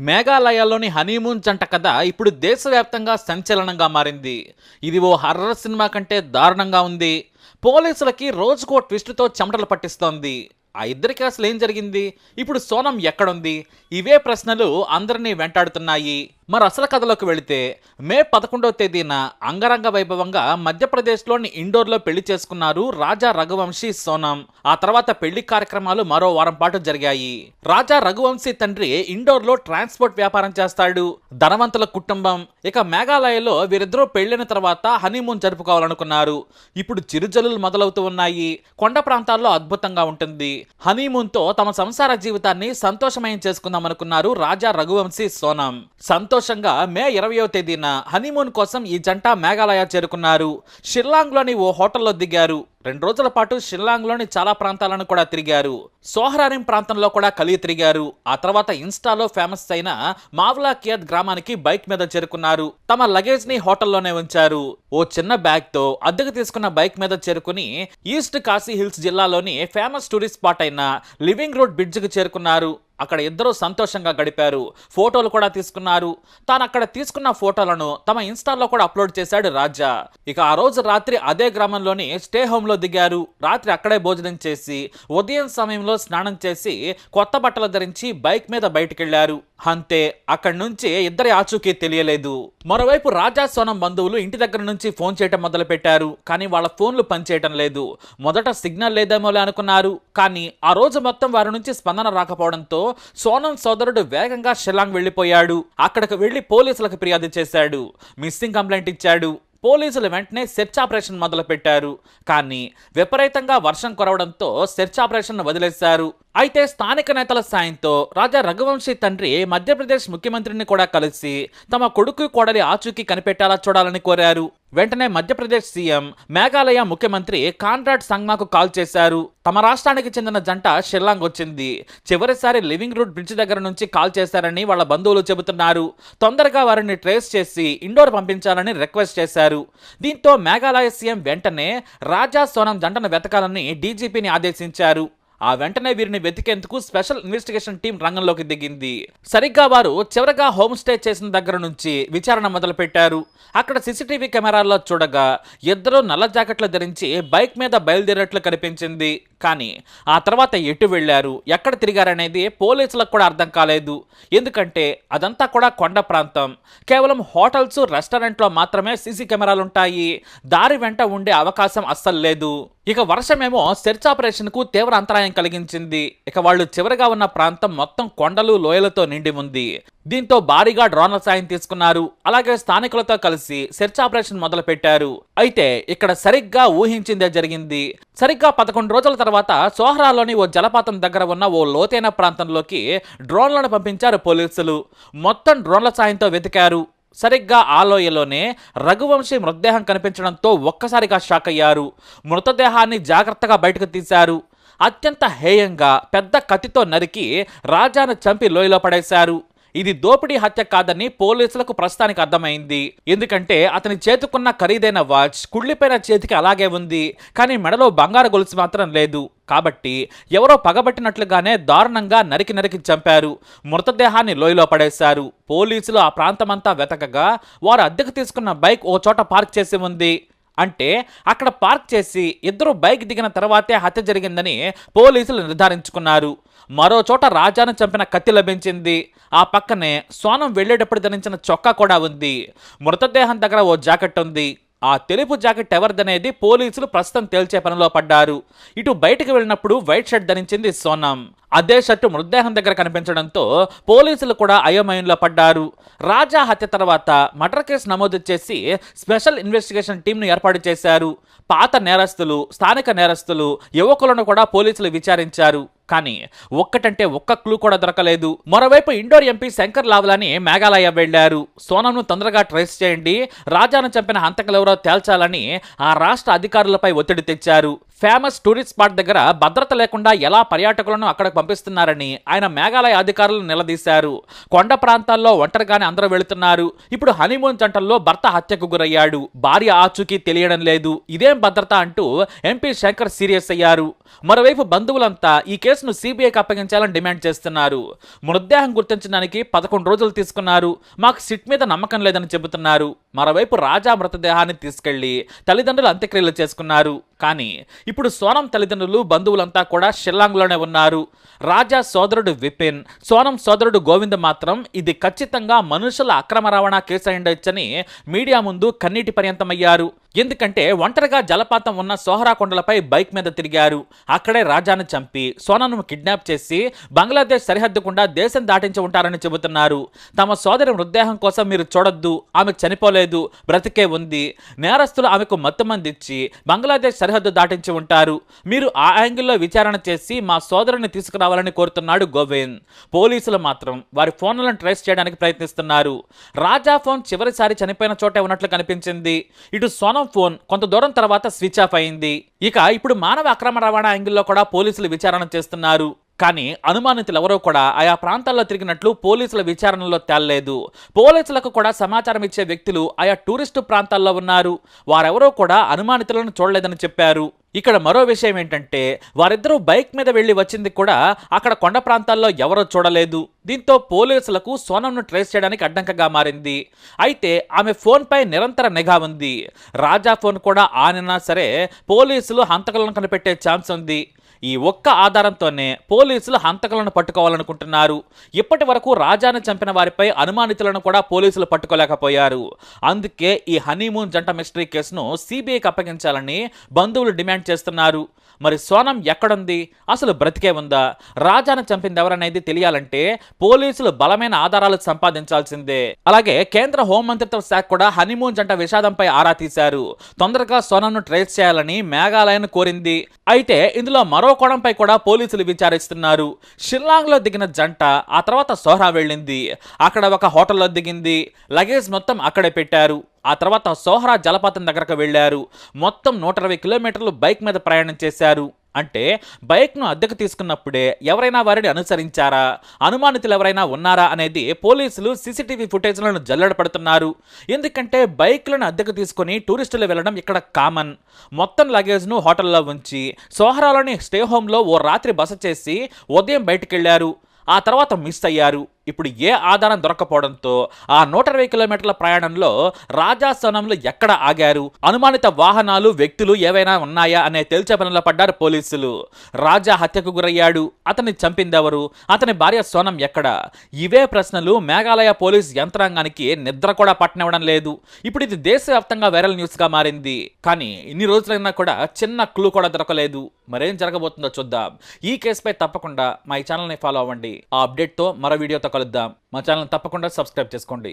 మేఘాలయాల్లోని honeymoon జంట కథ ఇప్పుడు దేశవ్యాప్తంగా సంచలనంగా మారింది. ఇది ఓ హర్రర్ సినిమా కంటే దారుణంగా ఉంది. పోలీసులకి రోజుకో ట్విస్టుతో చెమటలు పట్టిస్తోంది. ఆ ఇద్దరికి అసలు ఏం జరిగింది? ఇప్పుడు సోనం ఎక్కడుంది? ఇవే ప్రశ్నలు అందరినీ వెంటాడుతున్నాయి. మరి అసలు కథలోకి వెళితే మే పదకొండవ తేదీన అంగరంగ వైభవంగా మధ్యప్రదేశ్లోని ఇండోర్లో పెళ్ళి చేసుకున్నారు రాజా రఘువంశీ సోనం. ఆ తర్వాత పెళ్ళి కార్యక్రమాలు మరో వారం పాటు జరిగాయి. రాజా రఘువంశీ తండ్రి ఇండోర్లో ట్రాన్స్పోర్ట్ వ్యాపారం చేస్తాడు. ధనవంతుల కుటుంబం. ఇక మేఘాలయలో వీరిద్దరూ పెళ్ళిన తర్వాత హనీమూన్ జరుపుకోవాలనుకున్నారు. ఇప్పుడు చిరుజల్లులు మొదలవుతూ ఉన్నాయి. కొండ ప్రాంతాల్లో అద్భుతంగా ఉంటుంది. హనీమూన్తో తమ సంసార జీవితాన్ని సంతోషమయం చేసుకుందామనుకున్నారు రాజా రఘువంశీ సోనం. సంతోషంగా మే ఇరవయో తేదీన హనీమూన్ కోసం ఈ జంట మేఘాలయ చేరుకున్నారు. షిల్లాంగ్లోని ఓ హోటల్లో దిగారు. రెండు రోజుల పాటు షిల్లాంగ్లోని చాలా ప్రాంతాలను కూడా తిరిగారు. సోహరారిం ప్రాంతంలో కూడా కలిగి తిరిగారు. ఆ తర్వాత ఇన్స్టాలో ఫేమస్ అయిన మావ్లా కియత్ గ్రామానికి బైక్ మీద చేరుకున్నారు. తమ లగేజ్ని హోటల్లోనే ఉంచారు. ఓ చిన్న బ్యాగ్తో అద్దెకు తీసుకున్న బైక్ మీద చేరుకుని ఈస్ట్ కాశీ హిల్స్ జిల్లాలోని ఫేమస్ టూరిస్ట్ స్పాట్ అయిన లివింగ్ రోడ్ బ్రిడ్జ్కి చేరుకున్నారు. అక్కడ ఇద్దరూ సంతోషంగా గడిపారు. ఫోటోలు కూడా తీసుకున్నారు. తాను అక్కడ తీసుకున్న ఫోటోలను తమ ఇన్స్టాల్లో కూడా అప్లోడ్ చేశాడు రాజా. ఇక ఆ రోజు రాత్రి అదే గ్రామంలోని స్టే హోమ్లో దిగారు. రాత్రి అక్కడే భోజనం చేసి ఉదయం సమయంలో స్నానం చేసి కొత్త బట్టలు ధరించి బైక్ మీద బయటకెళ్ళారు. అంతే అక్కడి నుంచి ఇద్దరి ఆచూకీ తెలియలేదు. మరోవైపు రాజా సోనం బంధువులు ఇంటి దగ్గర నుంచి ఫోన్ చేయటం మొదలు పెట్టారు కానీ వాళ్ళ ఫోన్లు పనిచేయటం లేదు. మొదట సిగ్నల్ లేదేమోలే అనుకున్నారు కానీ ఆ రోజు మొత్తం వారి నుంచి స్పందన రాకపోవడంతో సోనం సోదరుడు వేగంగా షిలాంగ్ వెళ్ళిపోయాడు అక్కడికి వెళ్ళి పోలీసులకు ఫిర్యాదు చేశాడు. మిస్సింగ్ కంప్లైంట్ ఇచ్చాడు. పోలీసులు వెంటనే సెర్చ్ ఆపరేషన్ మొదలుపెట్టారు. కానీ విపరీతంగా వర్షం కురవడంతో సెర్చ్ ఆపరేషన్ను వదిలేశారు. అయితే స్థానిక నేతల సాయంతో రాజా రఘువంశీ తండ్రి మధ్యప్రదేశ్ ముఖ్యమంత్రిని కూడా కలిసి తమ కొడుకు కోడలి ఆచూకీ కనిపెట్టాలా చూడాలని కోరారు. వెంటనే మధ్యప్రదేశ్ సీఎం మేఘాలయ ముఖ్యమంత్రి కాన్రాడ్ సంగ్మాకు కాల్ చేశారు. తమ రాష్ట్రానికి చెందిన జంట షిల్లాంగ్ వచ్చింది. చివరిసారి లివింగ్ రూట్ బ్రిడ్జ్ దగ్గర నుంచి కాల్ చేశారని వాళ్ళ బంధువులు చెబుతున్నారు. తొందరగా వారిని ట్రేస్ చేసి ఇండోర్ పంపించాలని రిక్వెస్ట్ చేశారు. దీంతో మేఘాలయ సీఎం వెంటనే రాజా సోనం జంటను వెతకాలని డీజీపీని ఆదేశించారు. ఆ వెంటనే వీరిని వెతికేందుకు స్పెషల్ ఇన్వెస్టిగేషన్ టీం రంగంలోకి దిగింది. సరిగ్గా వారు చివరగా హోమ్ స్టే చేసిన దగ్గర నుంచి విచారణ మొదలుపెట్టారు. అక్కడ సీసీటీవీ కెమెరాల్లో చూడగా ఇద్దరు నల్ల జాకెట్లు ధరించి బైక్ మీద బయలుదేరినట్లు కనిపించింది. కానీ ఆ తర్వాత ఎటు వెళ్ళారు ఎక్కడ తిరిగారనేది పోలీసులకు కూడా అర్థం కాలేదు. ఎందుకంటే అదంతా కూడా కొండ ప్రాంతం. కేవలం హోటల్స్ రెస్టారెంట్లో మాత్రమే సీసీ కెమెరాలు ఉంటాయి దారి వెంట ఉండే అవకాశం అస్సలు లేదు. ఇక వర్షమేమో సెర్చ్ ఆపరేషన్కు తీవ్ర అంతరాయం కలిగించింది. ఇక వాళ్ళు చివరిగా ఉన్న ప్రాంతం మొత్తం కొండలు లోయలతో నిండి ఉంది. దీంతో భారీగా డ్రోన్ల సాయం తీసుకున్నారు. అలాగే స్థానికులతో కలిసి సెర్చ్ ఆపరేషన్ మొదలు పెట్టారు అయితే ఇక్కడ సరిగ్గా ఊహించిందే జరిగింది. సరిగ్గా పదకొండు రోజుల తర్వాత సోహరాలోని ఓ జలపాతం దగ్గర ఉన్న ఓ లోతైన ప్రాంతంలోకి డ్రోన్లను పంపించారు పోలీసులు. మొత్తం డ్రోన్ల సాయంతో వెతికారు. సరిగ్గా ఆ లోయలోనే రఘువంశీ మృతదేహం కనిపించడంతో ఒక్కసారిగా షాక్ అయ్యారు. మృతదేహాన్ని జాగ్రత్తగా బయటకు తీశారు. అత్యంత హేయంగా పెద్ద కత్తితో నరికి రాజాను చంపి లోయలో పడేశారు. ఇది దోపిడీ హత్య కాదని పోలీసులకు ప్రస్తుతానికి అర్థమైంది. ఎందుకంటే అతని చేతుకున్న ఖరీదైన వాచ్ కుళ్ళిపోయిన చేతికి అలాగే ఉంది. కానీ మెడలో బంగారు గొలుసు మాత్రం లేదు. కాబట్టి ఎవరో పగబట్టినట్లుగానే దారుణంగా నరికి నరికి చంపారు. మృతదేహాన్ని లోయలో పడేశారు. పోలీసులు ఆ ప్రాంతమంతా వెతకగా వారు అద్దెకు తీసుకున్న బైక్ ఓ చోట పార్క్ చేసి ఉంది. అంటే అక్కడ పార్క్ చేసి ఇద్దరు బైక్ దిగిన తర్వాతే హత్య జరిగిందని పోలీసులు నిర్ధారించుకున్నారు. మరో చోట రాజాను చంపిన కత్తి లభించింది. ఆ పక్కనే సోనం వెళ్ళేటప్పుడు ధరించిన చొక్కా కూడా ఉంది. మృతదేహం దగ్గర ఓ జాకెట్ ఉంది. ఆ తెలుపు జాకెట్ ఎవరిదనేది పోలీసులు ప్రస్తుతం తేల్చే పనిలో పడ్డారు. ఇటు బయటకు వెళ్ళినప్పుడు వైట్ షర్ట్ ధరించింది సోనం అదే షర్టు మృతదేహం దగ్గర కనిపించడంతో పోలీసులు కూడా అయోమయంలో పడ్డారు. రాజా హత్య తర్వాత మర్డర్ కేసు నమోదు చేసి స్పెషల్ ఇన్వెస్టిగేషన్ టీంను ఏర్పాటు చేశారు. పాత నేరస్తులు స్థానిక నేరస్తులు యువకులను కూడా పోలీసులు విచారించారు. కానీ ఒక్కటంటే ఒక్క క్లూ కూడా దొరకలేదు. మరోవైపు ఇండోర్ ఎంపీ శంకర్ లావ్లాని మేఘాలయ వెళ్ళారు సోనంను తొందరగా ట్రేస్ చేయండి. రాజాను చంపిన హంతకులెవరో తేల్చాలని ఆ రాష్ట్ర అధికారులపై ఒత్తిడి తెచ్చారు. ఫేమస్ టూరిస్ట్ స్పాట్ దగ్గర భద్రత లేకుండా ఎలా పర్యాటకులను అక్కడికి పంపిస్తున్నారని ఆయన మేఘాలయ అధికారులు నిలదీశారు. కొండ ప్రాంతాల్లో ఒంటరిగానే అందరూ వెళుతున్నారు. ఇప్పుడు హనీమూన్ జంటల్లో భర్త హత్యకు గురయ్యాడు. భార్య ఆచూకీ తెలియడం లేదు. ఇదేం భద్రత అంటూ ఎంపీ శంకర్ సీరియస్ అయ్యారు. మరోవైపు బంధువులంతా ఈ కేసును సిబిఐకి అప్పగించాలని డిమాండ్ చేస్తున్నారు. మృతదేహం గుర్తించడానికి పదకొండు రోజులు తీసుకున్నారు. మాకు సిట్ మీద నమ్మకం లేదని చెబుతున్నారు. మరోవైపు రాజా మృతదేహాన్ని తీసుకెళ్ళి తల్లిదండ్రులు అంత్యక్రియలు చేసుకున్నారు. కానీ ఇప్పుడు సోనం తల్లిదండ్రులు బంధువులంతా కూడా షిల్లాంగ్లోనే ఉన్నారు. రాజా సోదరుడు విపిన్ సోనం సోదరుడు గోవింద్ మాత్రం ఇది ఖచ్చితంగా మనుషుల అక్రమ రవాణా కేసు అయిండొచ్చని మీడియా ముందు కన్నీటి పర్యంతమయ్యారు. ఎందుకంటే ఒంటరిగా జలపాతం ఉన్న సోహరా కొండలపై బైక్ మీద తిరిగారు. అక్కడే రాజాను చంపి సోనాను కిడ్నాప్ చేసి బంగ్లాదేశ్ సరిహద్దు గుండా దేశం దాటించి ఉంటారని చెబుతున్నారు. తమ సోదరి మృతదేహం కోసం మీరు చూడొద్దు ఆమె చనిపోలేదు బ్రతికే ఉంది. నేరస్తులు ఆమెకు మత్తు మందిచ్చి బంగ్లాదేశ్ సరిహద్దు దాటించి ఉంటారు. మీరు ఆ యాంగిల్లో విచారణ చేసి మా సోదరుని తీసుకురావాలని కోరుతున్నాడు గోవింద్. పోలీసులు మాత్రం వారి ఫోన్లను ట్రేస్ చేయడానికి ప్రయత్నిస్తున్నారు. రాజా ఫోన్ చివరిసారి చనిపోయిన చోటే ఉన్నట్లు కనిపించింది. ఇటు సోనం ఫోన్ కొంత దూరం తర్వాత స్విచ్ ఆఫ్ అయింది. ఇక ఇప్పుడు మానవ అక్రమ రవాణా యాంగిల్లో కూడా పోలీసులు విచారణ చేస్తున్నారు. కానీ అనుమానితులు ఎవరో కూడా ఆయా ప్రాంతాల్లో తిరిగినట్లు పోలీసుల విచారణలో తేలలేదు. పోలీసులకు కూడా సమాచారం ఇచ్చే వ్యక్తులు ఆయా టూరిస్టు ప్రాంతాల్లో ఉన్నారు. వారెవరో కూడా అనుమానితులను చూడలేదని చెప్పారు. ఇక్కడ మరో విషయం ఏంటంటే వారిద్దరూ బైక్ మీద వెళ్ళి వచ్చింది కూడా అక్కడ కొండ ప్రాంతాల్లో ఎవరో చూడలేదు. దీంతో పోలీసులకు సోనంను ట్రేస్ చేయడానికి అడ్డంకగా మారింది. అయితే ఆమె ఫోన్పై నిరంతర నిఘా ఉంది. రాజా ఫోన్ కూడా ఆనన్నా సరే పోలీసులు హంతకులను కనిపెట్టే ఛాన్స్ ఉంది. ఈ ఒక్క ఆధారంతోనే పోలీసులు హంతకులను పట్టుకోవాలనుకుంటున్నారు. ఇప్పటి వరకు రాజాను చంపిన వారిపై అనుమానితులను కూడా పోలీసులు పట్టుకోలేకపోయారు. అందుకే ఈ హనీమూన్ జంట మిస్టరీ కేసును సిబిఐకి అప్పగించాలని బంధువులు డిమాండ్ చేస్తున్నారు. మరి సోనం ఎక్కడుంది? అసలు బ్రతికే ఉందా? రాజాను చంపింది ఎవరనేది తెలియాలంటే పోలీసులు బలమైన ఆధారాలు సంపాదించాల్సిందే. అలాగే కేంద్ర హోంమంత్రిత్వ శాఖ కూడా హనీమూన్ జంట విషాదంపై ఆరా తీశారు. తొందరగా సోనంను ట్రేస్ చేయాలని మేఘాలయను కోరింది. అయితే ఇందులో మరో కోణంపై కూడా పోలీసులు విచారిస్తున్నారు. షిల్లాంగ్లో దిగిన జంట ఆ తర్వాత సోహరా వెళ్ళింది. అక్కడ ఒక హోటల్లో దిగింది. లగేజ్ మొత్తం అక్కడే పెట్టారు. ఆ తర్వాత సోహరా జలపాతం దగ్గరకు వెళ్ళారు. మొత్తం నూట ఇరవై కిలోమీటర్లు బైక్ మీద ప్రయాణం చేశారు. అంటే బైక్ను అద్దెకు తీసుకున్నప్పుడే ఎవరైనా వారిని అనుసరించారా? అనుమానితులు ఎవరైనా ఉన్నారా అనేది పోలీసులు సీసీటీవీ ఫుటేజ్లను జల్లెడ పడుతున్నారు. ఎందుకంటే బైక్లను అద్దెకు తీసుకొని టూరిస్టులు వెళ్ళడం ఇక్కడ కామన్. మొత్తం లగేజ్ను హోటల్లో ఉంచి సోహరాలోని స్టే హోమ్లో ఓ రాత్రి బస చేసి ఉదయం బయటికి ఆ తర్వాత మిస్ అయ్యారు. ఇప్పుడు ఏ ఆధారం దొరకపోవడంతో ఆ నూట ఇరవై కిలోమీటర్ల ప్రయాణంలో రాజాసనంలో ఎక్కడ ఆగారు? అనుమానిత వాహనాలు వ్యక్తులు ఏవైనా ఉన్నాయా? అనే తేల్చే పనుల్లో పడ్డారు పోలీసులు. రాజా హత్యకు గురయ్యాడు. అతన్ని చంపిందెవరు? అతని భార్య సోనం ఎక్కడ? ఇవే ప్రశ్నలు మేఘాలయ పోలీస్ యంత్రాంగానికి నిద్ర కూడా పట్టనివ్వడం లేదు. ఇప్పుడు ఇది దేశవ్యాప్తంగా వైరల్ న్యూస్గా మారింది. కానీ ఇన్ని రోజులైనా కూడా చిన్న క్లూ కూడా దొరకలేదు. మరేం జరగబోతుందో చూద్దాం. ఈ కేసుపై తప్పకుండా మా ఈ ఛానల్ని ఫాలో అవ్వండి. ఆ అప్డేట్తో మరో వీడియోతో కలుద్దాం. మా ఛానల్ తప్పకుండా సబ్స్క్రైబ్ చేసుకోండి.